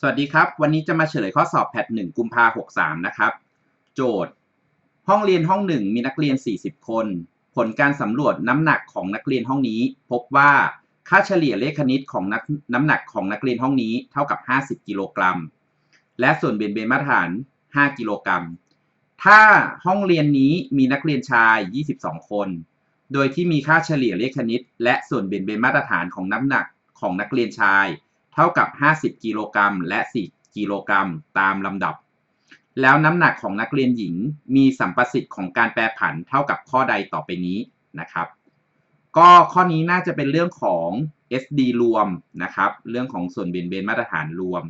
สวัสดีครับ วันนี้จะมาเฉลยข้อสอบแพทหนึ่งกุมภาหกสามนะครับ โจทย์ ห้องเรียนห้องหนึ่งมีนักเรียน 40 คน ผลการสำรวจน้ำหนักของนักเรียนห้องนี้ พบว่าค่าเฉลี่ยเลขคณิตของนักน้ำหนักของนักเรียนห้องนี้เท่ากับ 50 กิโลกรัม และส่วนเบนเบนมาตรฐาน 5 กิโลกรัม ถ้าห้องเรียนนี้มีนักเรียนชาย 22 คน โดยที่มีค่าเฉลี่ยเลขคณิต และส่วนเบนเบนมาตรฐานของน้ำหนักของนักเรียนชาย เท่ากับ 50 กิโลกรัมและ 4 กิโลกรัมตามลำดับ แล้วน้ำหนักของนักเรียนหญิงมีสัมประสิทธิ์ของการแปรผันเท่ากับข้อใดต่อไปนี้นะครับ ก็ข้อนี้น่าจะเป็นเรื่องของ SD รวมนะครับ เรื่องของส่วนเบนเบนมาตรฐานรวม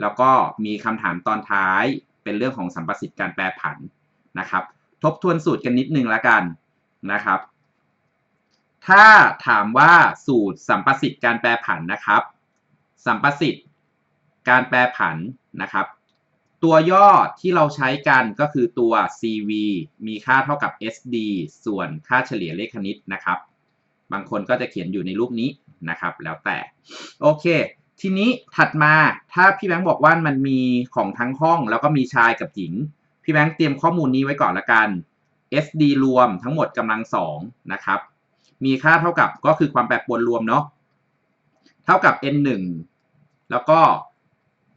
แล้วก็มีคำถามตอนท้ายเป็นเรื่องของสัมประสิทธิ์การแปรผันนะครับ ทบทวนสูตรกันนิดนึงละกันนะครับ ถ้าถามว่าสูตรสัมประสิทธิ์การแปรผันนะครับ สัมประสิทธิ์การแปรผันนะครับ ตัวย่อที่เราใช้กันก็คือตัว CV มีค่าเท่ากับ SD ส่วนค่าเฉลี่ยเลขคณิตนะครับ บางคนก็จะเขียนอยู่ในรูปนี้นะครับ แล้วแต่ โอเค ทีนี้ถัดมาถ้าพี่แบงค์บอกว่ามันมีของทั้งห้อง แล้วก็มีชายกับหญิง พี่แบงค์เตรียมข้อมูลนี้ไว้ก่อนละกัน SD รวมทั้งหมดกำลังสองนะครับ มีค่าเท่ากับก็คือความแปรปรวนรวมเนาะ เท่ากับ n 1 แล้วก็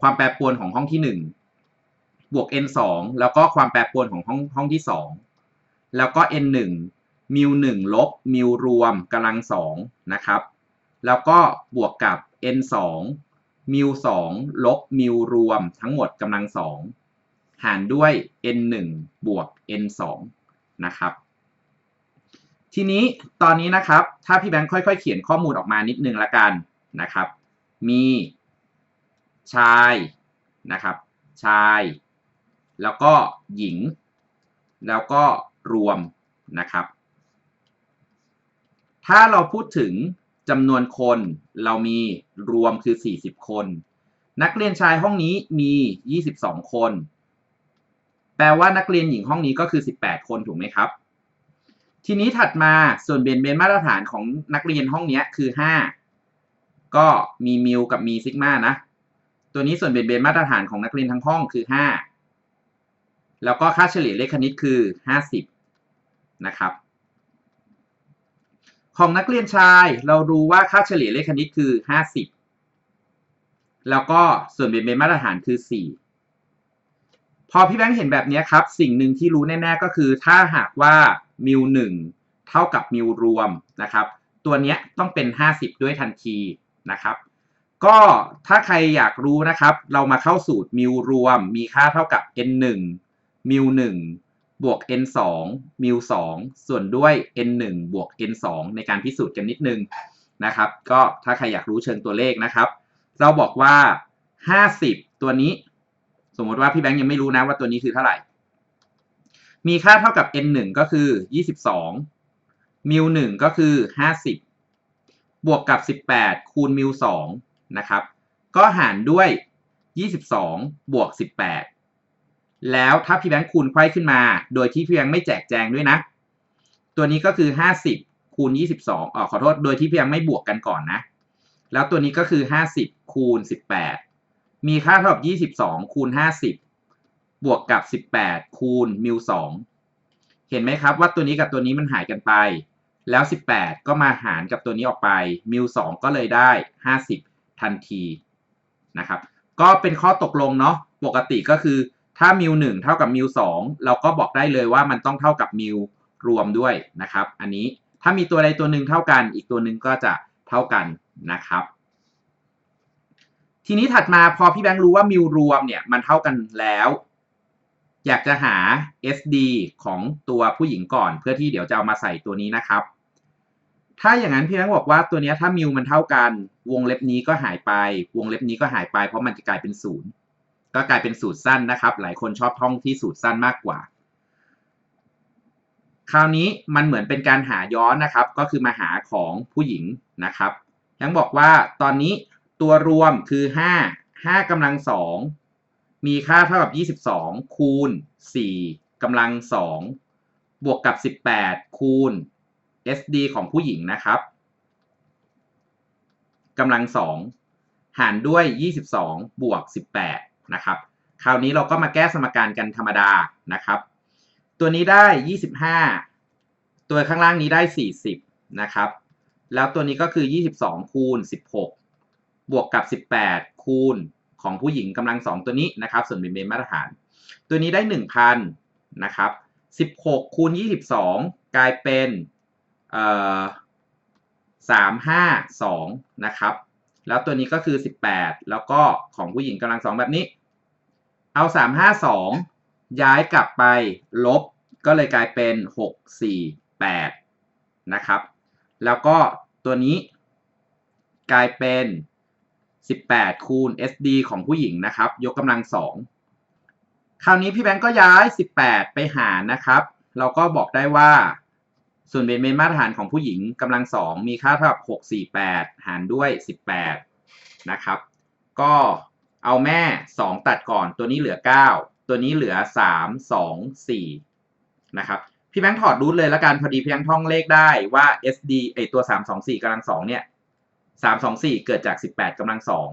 ความแปรปรวนของห้องที่ 1 บวก n 2แล้วก็ความแปรปรวนของห้องห้องที่ 2 แล้วก็ n 1มิว1ลบมิวรวมกำลัง2นะครับ แล้วก็บวกกับ n 2มิว2ลบมิวรวมทั้งหมดกำลัง2หารด้วย n 1บวก n 2นะครับ ทีนี้ตอนนี้นะครับ ถ้าพี่แบงค์ค่อยๆ เขียนข้อมูลออกมานิดนึงละกันนะครับ มี ชายนะครับ ชาย แล้วก็หญิง แล้วก็รวมนะครับ ถ้าเราพูดถึงจำนวนคนเรามีรวมคือ 40 คน นักเรียนชายห้องนี้มี 22 คน แปลว่านักเรียนหญิงห้องนี้ก็คือ 18 คนถูกไหมครับ ทีนี้ถัดมาส่วนเบนเบนมาตรฐานของนักเรียนห้องนี้คือ 5 ก็มีมิวกับมีซิกมานะ ตัวนี้ส่วนเบนเบนมาตรฐานของนักเรียนทั้งห้องคือ 5 แล้วก็ค่าเฉลี่ยเลขคณิตคือ 50 นะครับ ของนักเรียนชายเรารู้ว่าค่าเฉลี่ยเลขคณิตคือ 50 แล้วก็ส่วนเบนเบนมาตรฐานคือ 4 พอพี่แบงค์เห็นแบบนี้ครับ สิ่งหนึ่งที่รู้แน่ ๆ ก็คือ ถ้าหากว่ามิวหนึ่งเท่ากับมิวรวมนะครับ ตัวนี้ต้องเป็น 50 ด้วยทันทีนะครับ ก็ถ้าใครอยากรู้นะครับ เรามาเข้าสูตรมิวรวม มีค่าเท่ากับ n 1มิว1บวก n 2มิว2ส่วนด้วย n 1บวก n 2ในการพิสูจน์กันนิดนึงนะครับ ก็ถ้าใครอยากรู้เชิงตัวเลขนะครับ เราบอกว่า 50 ตัวนี้ สมมติว่าพี่แบงค์ยังไม่รู้นะว่าตัวนี้คือเท่าไหร่ มีค่าเท่ากับ n 1ก็คือ 22มิว1ก็คือ 50 บวกกับ 18 คูณมิว2 นะครับ ก็หารด้วย 22 บวก 18 แล้วถ้าพี่แบงค์คูณไขว้ขึ้นมา โดยที่พี่แบงค์ไม่แจกแจงด้วยนะ ตัวนี้ก็คือ 50 คูณ 22อ๋อขอโทษ โดยที่พี่แบงค์ไม่บวกกันก่อนนะ แล้วตัวนี้ก็คือ 50 คูณ 18 มีค่าเท่ากับ 22 คูณ 50 บวกกับ 18 คูณมิว2เห็นไหมครับว่าตัวนี้กับตัวนี้มันหายกันไปแล้ว 18 ก็มาหารกับตัวนี้ออกไป มิว2ก็เลยได้ 50 ทันทีนะครับ ก็เป็นข้อตกลงเนาะปกติก็คือถ้ามิว1เท่ากับมิว2เราก็บอกได้เลยว่ามันต้องเท่ากับมิวรวมด้วยนะครับ อันนี้ถ้ามีตัวใดตัวหนึ่งเท่ากัน อีกตัวหนึ่งก็จะเท่ากันนะครับ ทีนี้ถัดมาพอพี่แบงค์รู้ว่ามิวรวมเนี่ยมันเท่ากันแล้ว อยากจะหา SD ของตัวผู้หญิงก่อน เพื่อที่เดี๋ยวจะเอามาใส่ตัวนี้นะครับ ถ้าอย่างนั้นพี่แบงค์บอกว่าตัวนี้ถ้ามิวมันเท่ากัน วงเล็บนี้ก็หายไป วงเล็บนี้ก็หายไป เพราะมันจะกลายเป็นศูนย์ก็กลายเป็นสูตรสั้นนะครับ หลายคนชอบท่องที่สูตรสั้นมากกว่า คราวนี้มันเหมือนเป็นการหาย้อนนะครับ ก็คือมาหาของผู้หญิงนะครับยังบอกว่าตอนนี้ตัวรวมคือ 5 5กำลัง 2 มีค่าเท่ากับ 22 คูณ 4กำลัง 2 บวกกับ 18 คูณ SD ของผู้หญิงนะครับกำลัง2หารด้วย 22 บวก 18 นะครับ คราวนี้เราก็มาแก้สมการกันธรรมดานะครับ ตัวนี้ได้ 25 ตัวข้างล่างนี้ได้ 40 นะครับ แล้วตัวนี้ก็คือ 22 คูณ 16 บวกกับ 18 คูณของผู้หญิงกำลังสองตัวนี้นะครับ ส่วนเป็นเบนมาตรฐาน ตัวนี้ได้ 1,000 นะครับ 16 คูณ 22 กลายเป็น เอ่อ352นะครับ แล้วตัวนี้ก็คือ 18 แล้วก็ของผู้หญิงกำลังสองแบบนี้ เอา 352 ย้ายกลับไปลบ ก็เลยกลายเป็น 648 นะครับ แล้วก็ตัวนี้กลายเป็น 18 คูณ SD ของผู้หญิงนะครับ ยกกำลังสองคราวนี้พี่แบงก์ก็ย้าย 18 ไปหารนะครับ เราก็บอกได้ว่า ส่วนเบนเมนมาตรฐานของผู้หญิงกำลังสองมีค่าเท่ากับ648 หารด้วย 18 นะครับ ก็เอาแม่ 2 ตัดก่อนตัวนี้เหลือ 9 ตัวนี้เหลือ 3 2 4 นะครับ พี่แบงค์ถอดรูทเลยละกันพอดีพี่แบงค์ท่องเลขได้ว่า SD ไอตัว 324กำลังสองเนี่ย 324 เกิดจาก 18กำลังสอง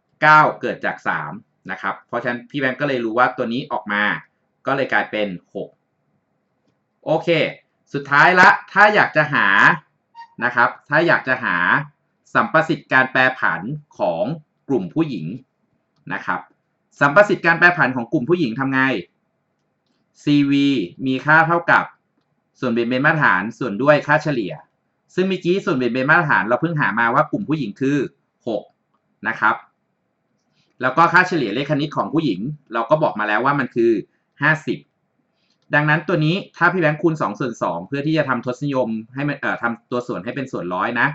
9 เกิดจาก 3 นะครับ เพราะฉะนั้นพี่แบงค์ก็เลยรู้ว่าตัวนี้ออกมา ก็เลยกลายเป็น 6 โอเค สุดท้ายละถ้าอยากจะหานะครับ ถ้าอยากจะหาสัมประสิทธิ์การแปรผันของกลุ่มผู้หญิงนะครับ สัมประสิทธิ์การแปรผันของกลุ่มผู้หญิงทำไง CV มีค่าเท่ากับส่วนเบนเบนมาตรฐานส่วนด้วยค่าเฉลี่ย ซึ่งเมื่อกี้ส่วนเบนเบนมาตรฐานเราเพิ่งหามาว่ากลุ่มผู้หญิงคือ 6 นะครับ แล้วก็ค่าเฉลี่ยเลขคณิตของผู้หญิง เราก็บอกมาแล้วว่ามันคือ 50 ดังนั้นตัวนี้ถ้าพี่แบงค์คูณ2ส่วน2เพื่อที่จะทำทศนิยมให้มันเอ่อทำตัวส่วนให้เป็นส่วนร้อยนะ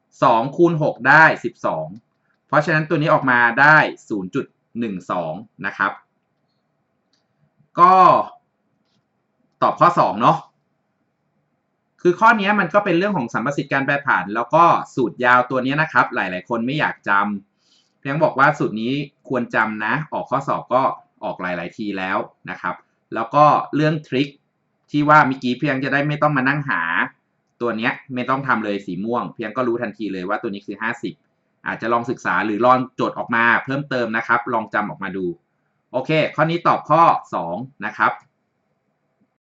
2คูณ6ได้ 12 เพราะฉะนั้นตัวนี้ออกมาได้ 0.12 นะครับ ก็ตอบข้อ 2 เนาะคือข้อนี้มันก็เป็นเรื่องของสัมประสิทธิ์การแปรผัน แล้วก็สูตรยาวตัวนี้นะครับ หลาย ๆ คนไม่อยากจำเพียงบอกว่าสูตรนี้ควรจำนะ ออกข้อสอบก็ออกหลาย ๆ ทีแล้วนะครับ แล้วก็เรื่องทริคที่ว่าเมื่อกี้เพียงจะได้ไม่ต้องมานั่งหา ตัวเนี้ยไม่ต้องทำเลยสีม่วง เพียงก็รู้ทันทีเลยว่าตัวนี้คือ 50 อาจจะลองศึกษาหรือลองจดออกมาเพิ่มเติมนะครับ ลองจำออกมาดู โอเค ข้อนี้ตอบข้อ 2 นะครับ